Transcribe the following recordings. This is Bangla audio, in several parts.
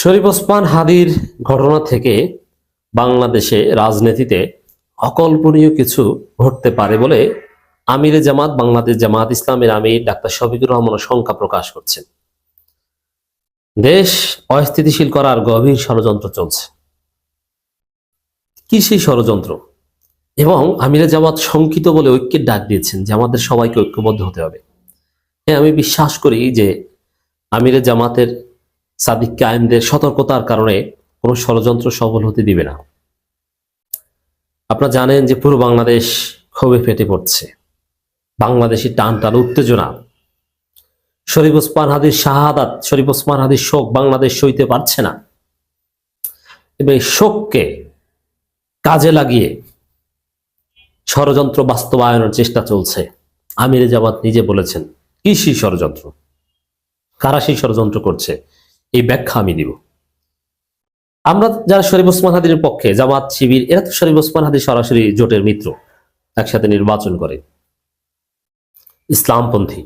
শরীফ ওসমান হাদির ঘটনা থেকে বাংলাদেশে রাজনীতিতে অকল্পনীয় কিছু ঘটতে পারে বলে আমিরে জামাত, বাংলাদেশ জামাত ইসলামের আমির ডাক্তার শফিকুর রহমান শঙ্কা প্রকাশ করছেন। দেশ অস্থিতিশীল করার গভীর ষড়যন্ত্র চলছে। কি সেই ষড়যন্ত্র? এবং আমিরে জামাত শঙ্কিত বলে ঐক্যের ডাক দিয়েছেন যে আমাদের সবাইকে ঐক্যবদ্ধ হতে হবে। হ্যাঁ আমি বিশ্বাস করি যে আমিরে জামাতের সাদিক কায়েমদের সতর্কতার কারণে কোনো ষড়যন্ত্র সফল হতে দিবে না। আপনারা জানেন যে পুরো বাংলাদেশ ক্ষোভে ফেটে পড়ছে। বাংলাদেশি টান টান উত্তেজনা। শরীফ ওসমান হাদির শাহাদাত, শরীফ ওসমান হাদির শোক বাংলাদেশ সইতে পারছে না। এবং এই শোককে কাজে লাগিয়ে ষড়যন্ত্র বাস্তবায়নের চেষ্টা চলছে। আমিরে জামাত নিজে বলেছেন কি সেই ষড়যন্ত্র? কারা সেই ষড়যন্ত্র করছে? এই ব্যাখ্যা আমি দিব। আমরা যারা শরীফ ওসমান হাদির পক্ষে, জামাত, শিবির, এরা তো শরীফ ওসমান হাদির সরাসরি জোটের মিত্র, একসাথে নির্বাচন করে। ইসলামপন্থী।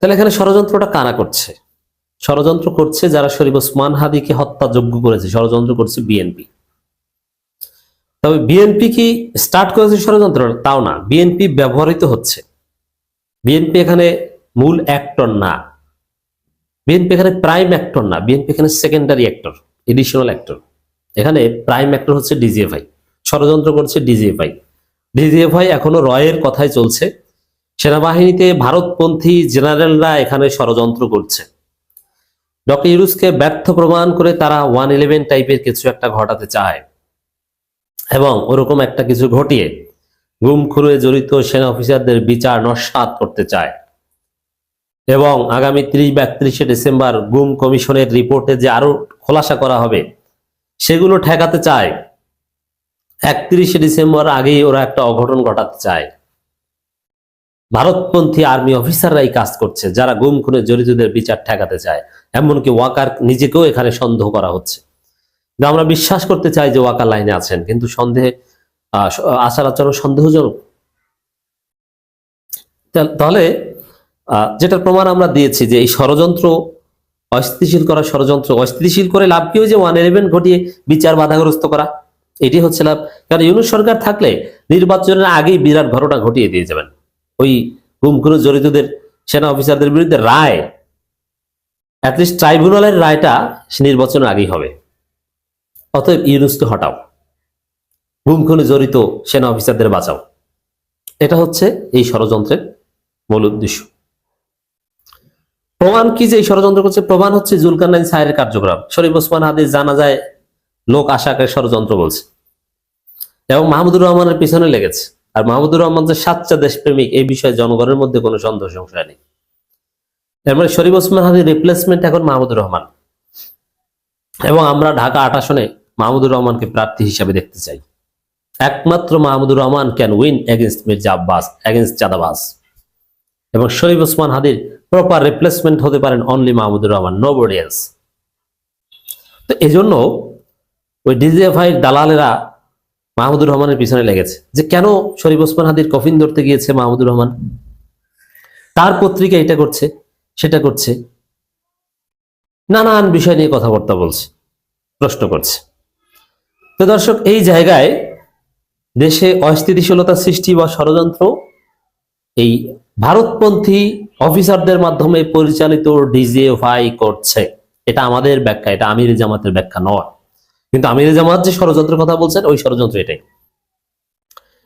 তাহলে এখানে ষড়যন্ত্রটা কারা করছে? ষড়যন্ত্র করছে যারা শরীফ ওসমান হাদিকে হত্যাযোগ্য করেছে, ষড়যন্ত্র করছে বিএনপি। তবে বিএনপি কি স্টার্ট করেছে ষড়যন্ত্র? তাও না। বিএনপি ব্যবহৃত হচ্ছে। বিএনপি এখানে মূল অ্যাক্টর না। বিএনপি এখানে প্রাইম অ্যাক্টর না বিএনপি এখানে সেকেন্ডারি অ্যাক্টর এডিশনাল অ্যাক্টর এখানে প্রাইম অ্যাক্টর হচ্ছে ডিজিএফআই ষড়যন্ত্র করছে ডিজিএফআই ডিজিএফআই এখনও রয়ের কথাই চলছে। সেনাবাহিনীতে ভারতপন্থী জেনারেলরা এখানে ষড়যন্ত্র করছে। ডক্টর ইউরুসকে ব্যর্থ প্রমাণ করে তারা ওয়ান ইলেভেন টাইপের কিছু একটা ঘটাতে চায়। এবং ওরকম একটা কিছু ঘটিয়ে গুম খুঁড়ে জড়িত সেনা অফিসারদের বিচার নস্বাত করতে চায়। এবং আগামী ত্রিশ বা একত্রিশে ডিসেম্বর গুম কমিশনের রিপোর্টে যে আরও খোলাসা করা হবে, সেগুলো ঠেকাতে চায়। একত্রিশে ডিসেম্বর আগেই ওরা একটা অঘটন ঘটাতে চায়। ভারতপন্থী আর্মি অফিসাররাই কাজ করছে, যারা গুম খুনে জড়িতদের বিচার ঠেকাতে চায়। এমনকি ওয়াকার নিজেকেও এখানে সন্দেহ করা হচ্ছে। আমরা বিশ্বাস করতে চাই যে ওয়াকার লাইনে আছেন, কিন্তু সন্দেহে আচার আচরণ সন্দেহজনক। তাহলে যেটার প্রমাণ আমরা দিয়েছি যে এই ষড়যন্ত্র অস্থিতিশীল করা ষড়যন্ত্র, অস্থিতিশীল করে লাভ কি হয়েছে ওয়ান ইলেভেন ঘটিয়ে বিচার বাধাগ্রস্ত করা? এটি হচ্ছে লাভ। কারণ ইউনুস সরকার থাকলে নির্বাচনের আগেই বিরাট ঘটনা ঘটিয়ে দিয়ে যাবেন। ওই গুম জড়িতদের, সেনা অফিসারদের বিরুদ্ধে রায় অ্যাটলিস্ট ট্রাইব্যুনালের রায়টা নির্বাচনের আগেই হবে। অতএব ইউনুসকে হটাও। গুম খুনে জড়িত সেনা অফিসারদের বাঁচাও। এটা হচ্ছে এই ষড়যন্ত্রের মূল উদ্দেশ্য। প্রমাণ কি যে ষড়যন্ত্র করছে? প্রমাণ হচ্ছে জুলকারনাইন সাহের কার্যক্রম। শরীফ ওসমান হাদিস জানা যায় লোক আশাকে ষড়যন্ত্র বলছে। এবং মাহমুদুর রহমানের পিছনে লেগেছে। আর মাহমুদুর রহমান যে সাচ্চা দেশপ্রেমিক, এই বিষয়ে জনগণের মধ্যে কোনো সন্দেহ সংশয় নেই। এর মানে শরীফ ওসমান হাদির রিপ্লেসমেন্ট এখন মাহমুদুর রহমান। এবং আমরা ঢাকা আট আসনে মাহমুদুর রহমানকে প্রার্থী হিসাবে দেখতে চাই। একমাত্র Mahmudur Rahman can win against Mirza Abbas against চাঁদাবাস এবং শরীফ ওসমান হাদির প্রপার রিপ্লেসমেন্ট হতে পারেন only Mahmudur Rahman nobody else তো এই জন্য ওই ডিজিএফআই দালালেরা মাহমুদুর রহমানের পিছনে লেগেছে। যে কেন শরীফ ওসমান হাদির কফিন ধরতে গিয়েছে মাহমুদুর রহমান? তার পত্রিকা এটা করছে, সেটা করছে। নানান বিষয় নিয়ে কথাবার্তা বলছে, প্রশ্ন করছে। তো দর্শক, এই জায়গায় দেশে অস্থিতিশীলতা সৃষ্টি বা ষড়যন্ত্র এই ভারতপন্থী অফিসারদের মাধ্যমে পরিচালিত ডিজিএফআই করছে। এটা আমাদের ব্যাখ্যা, এটা আমির জামাতের ব্যাখ্যা নয়। কিন্তু আমির জামাত যে ষড়যন্ত্রের কথা বলছেন, ওই ষড়যন্ত্র এটাই।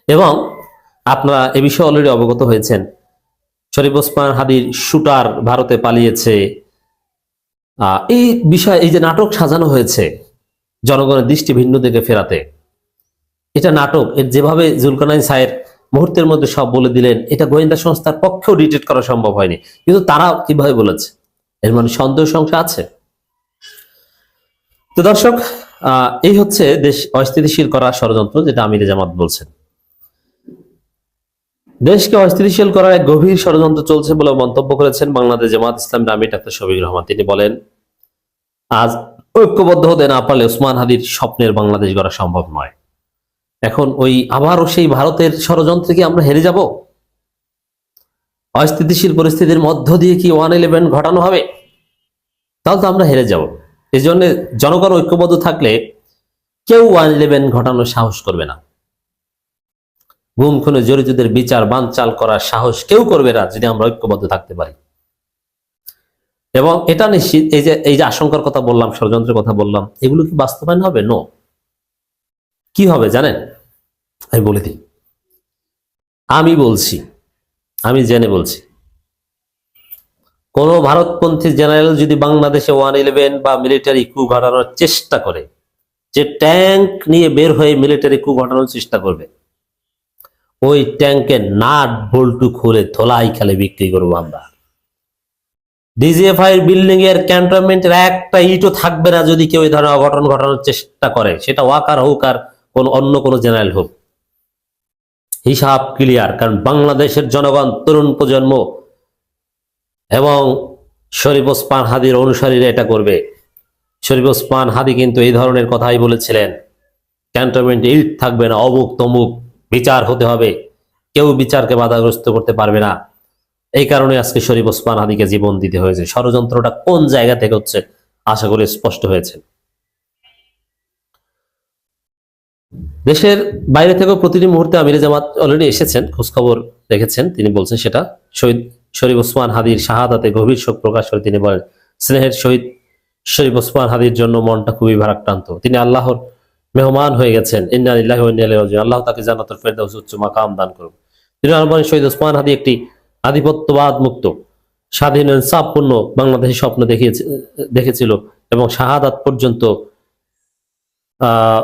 এবং আপনারা এ বিষয়ে অলরেডি অবগত হয়েছেন। শরীফ ওসমান হাদির শুটার ভারতে পালিয়েছে। এই বিষয়, এই যে নাটক সাজানো হয়েছে, জনগণের দৃষ্টি ভিন্ন দিকে ফেরাতে, এটা নাটক, এর যেভাবে জুলকানাইন সাহের মুহূর্তের মধ্যে সব বলে দিলেন, এটা গোয়েন্দা সংস্থার পক্ষেও ডিটেক্ট করা সম্ভব হয়নি। কিন্তু তারা কীভাবে বলেছে? এর মানে সন্দেহ সংখ্যা আছে। তো দর্শক এই হচ্ছে দেশ অস্থিতিশীল করা ষড়যন্ত্র যেটা আমির জামাত বলছেন। দেশকে অস্থিতিশীল করার এক গভীর ষড়যন্ত্র চলছে বলে মন্তব্য করেছেন বাংলাদেশ জামাত ইসলাম আমির ডাক্তার শফিক রহমান। তিনি বলেন, আজ ঐক্যবদ্ধ হতে না পারলে ওসমান হাদির স্বপ্নের বাংলাদেশ গড়া সম্ভব নয়। এখন ওই আবারও সেই ভারতের ষড়যন্ত্রে কি আমরা হেরে যাব? অস্থিতিশীল পরিস্থিতির মধ্য দিয়ে কি ওয়ান ইলেভেন ঘটানো হবে? তাহলে তো আমরা হেরে যাব। এই জন্য জনগণ ঐক্যবদ্ধ থাকলে কেউ ওয়ান ইলেভেন ঘটানোর সাহস করবে না। গুম খুনে জড়িতদের বিচার বানচাল করার সাহস কেউ করবে না যদি আমরা ঐক্যবদ্ধ থাকতে পারি। এবং এটা নিশ্চিত, এই যে এই যে আশঙ্কার কথা বললাম, ষড়যন্ত্রের কথা বললাম, এগুলো কি বাস্তবায়ন হবে? নো কি হবে জানেন? আমি বলে দিই। আমি বলছি, আমি জেনে বলছি। কোন ভারতপন্থী জেনারেল যদি বাংলাদেশে ওয়ান ইলেভেন বা মিলিটারি কু ঘটানোর চেষ্টা করে, যে ট্যাঙ্ক নিয়ে বের হয়ে মিলিটারি কু ঘটানোর চেষ্টা করবে, ওই ট্যাঙ্কের নাট বল্টু খুলে ধোলাই খেলে বিক্রি করব আমরা। ডিজিএফআই বিল্ডিং এর ক্যান্টনমেন্টের একটা ইটও থাকবে না যদি কেউ এই ধরনের অঘটন ঘটানোর চেষ্টা করে। সেটা ওয়াকার হোক আর কোন অন্য কোনো জেনারেল হোক। হিসাব ক্লিয়ার, কারণ বাংলাদেশের জনগণ, তরুণ প্রজন্ম এবং শরীফ ওসমান হাদির অনুসারীরা এটা করবে। শরীফ ওসমান হাদি কিন্তু এই ধরনের কথাই বলেছিলেন, ক্যান্টনমেন্টে ইট থাকবে না, অমুক তমুক বিচার হতে হবে। কেউ বিচারকে বাধাগ্রস্ত করতে পারবে না। এই কারণে আজকে শরীফ ওসমান হাদিকে জীবন দিতে হয়েছে। ষড়যন্ত্রটা কোন জায়গা থেকে হচ্ছে, আশা করি স্পষ্ট হয়েছে। দেশের বাইরে থেকেও প্রতিটি মুহূর্তে আমির জামাত অলরেডি এসেছেন, খোঁজখবর রেখেছেন, তিনি বলছেন সেটা। শহীদ শরীফ ওসমান হাদির শাহাদাতে গভীর শোক প্রকাশ করে তিনি বলেন, স্নেহের শহীদ শরীফ ওসমান হাদির জন্য মনটা খুবই ভারাক্রান্ত। তিনি আল্লাহর মেহমান হয়ে গেছেন। আল্লাহ তাকে জান্নাতুল ফেরদাউস উচ্চ মাকাম দান করুন। তিনি বলেন শহীদ ওসমান হাদি একটি আধিপত্যবাদ মুক্ত, স্বাধীন ইনসাফপূর্ণ বাংলাদেশের স্বপ্ন দেখিয়েছে, দেখেছিল এবং শাহাদাত পর্যন্ত, আহ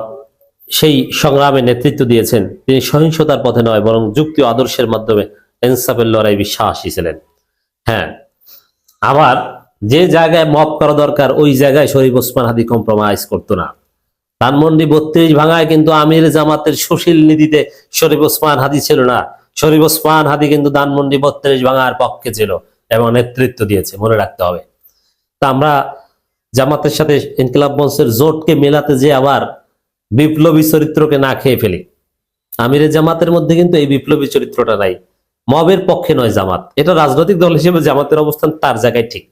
সেই সংগ্রামে নেতৃত্ব দিয়েছেন। তিনি সহিংসতার পথে নয়, বরং যুক্তি আদর্শের মাধ্যমে ইনসাফের লড়াই বিশ্বাসী ছিলেন। হ্যাঁ আবার যে জায়গায় মপ করা দরকার, ওই জায়গায় শরীফ ওসমান হাদি কম্প্রোমাইজ করতো না। ধানমন্ডি বত্রিশ ভাঙায় কিন্তু আমির জামাতের সুশীল নীতিতে শরীফ ওসমান হাদি ছিল না। শরীফ ওসমান হাদি কিন্তু ধানমন্ডি বত্রিশ ভাঙার পক্ষে ছিল এবং নেতৃত্ব দিয়েছে, মনে রাখতে হবে। তা আমরা জামাতের সাথে ইনকিলাব মঞ্চের জোটকে মেলাতে যে আবার বিপ্লবী চরিত্রকে না খেয়ে ফেলি। আমিরের জামাতের মধ্যে কিন্তু এই বিপ্লবী চরিত্রটা নাই। মবের পক্ষে নয় জামাত। এটা রাজনৈতিক দল হিসেবে জামাতের অবস্থান তার জায়গায় ঠিক।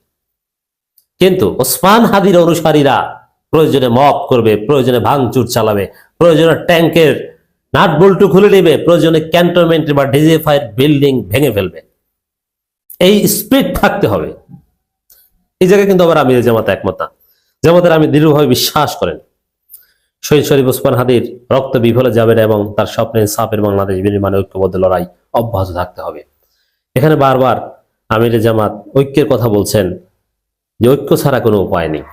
কিন্তু ওসমান হাদির অনুসারীরা প্রয়োজনে মব করবে, প্রয়োজনে ভাঙচুর চালাবে, প্রয়োজনে ট্যাঙ্কের নাট বল্টু খুলে নেবে, প্রয়োজনে ক্যান্টনমেন্ট বা ডিজিএফআই বিল্ডিং ভেঙে ফেলবে। এই স্পিড থাকতে হবে। এই জায়গায় কিন্তু আবার আমির জামাত একমত না। জামাতের আমি দৃঢ়ভাবে বিশ্বাস করেন। শহীদ শরীফ ওসমান হাদির রক্ত বিফলে যাবে না এবং তার স্বপ্নের সাপের বাংলাদেশ বিনির্মাণে ঐক্যবদ্ধ লড়াই অব্যাহত থাকতে হবে। এখানে বারবার আমির জামাত ঐক্যের কথা বলছেন যে ঐক্য ছাড়া কোনো উপায় নেই।